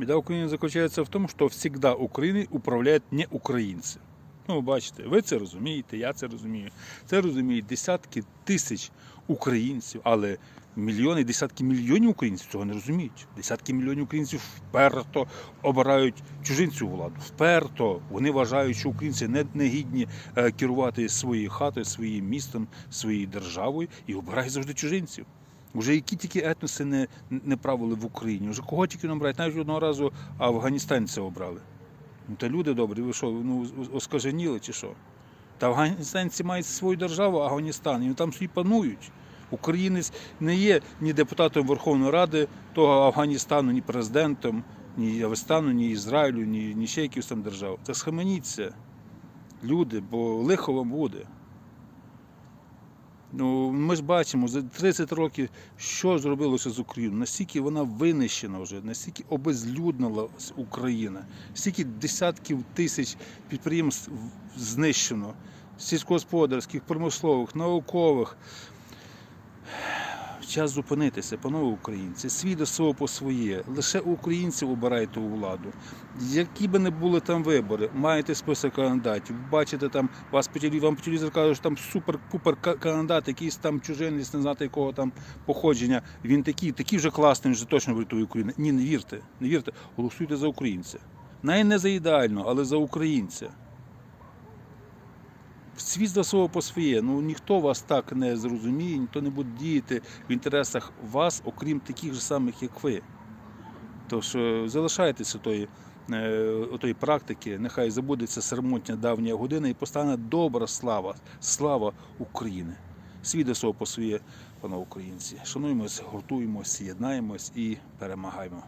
Беда України заключається в тому, що завжди Україною управляють не українці. Ну, бачите, ви це розумієте, я це розумію. Це розуміють десятки тисяч українців, але мільйони, десятки мільйонів українців цього не розуміють. Десятки мільйонів українців вперто обирають чужинцю владу. Вперто вони вважають, що українці не, не гідні е, керувати своєю хатою, своїм містом, своєю державою і обирають завжди чужинців. Уже які тільки етноси не, не правили в Україні, вже кого тільки не обирають, навіть одного разу афганістанця обрали. Ну та люди добрі, ви що, ну оскаженіли чи що? Та афганістанці мають свою державу, Афганістан, і там собі панують. Українець не є ні депутатом Верховної Ради того Афганістану, ні президентом, ні Авестану, ні Ізраїлю, ні, ні ще якихось там держав. Та схаменіться, люди, бо лихо вам буде. Ну, ми ж бачимо за 30 років, що зробилося з Україною, настільки вона винищена вже, настільки обезлюднила Україна, стільки десятків тисяч підприємств знищено, сільськогосподарських, промислових, наукових. Час зупинитися, панове українці, свій до свого по своє. Лише українців обирайте у владу. Які би не були там вибори, маєте список кандидатів, бачите там, вас по вам по телевізору кажуть, що там супер-пупер ка- кандидат, якийсь там чужинець, не знати якого там походження. Він такий, такий вже класний, вже точно врятує Україну. Ні, не вірте, не вірте, голосуйте за українця. Навіть не за ідеально, але за українця. Світ за свого по своє. Ну ніхто вас так не зрозуміє, ніхто не буде діяти в інтересах вас, окрім таких же самих, як ви. Тож е, залишайтеся тої, е, отої практики, нехай забудеться сермотня давня година і постане добра слава, слава України. Світ свого по своє, панове українці. Шануємось, гуртуємось, єднаємось і перемагаємо.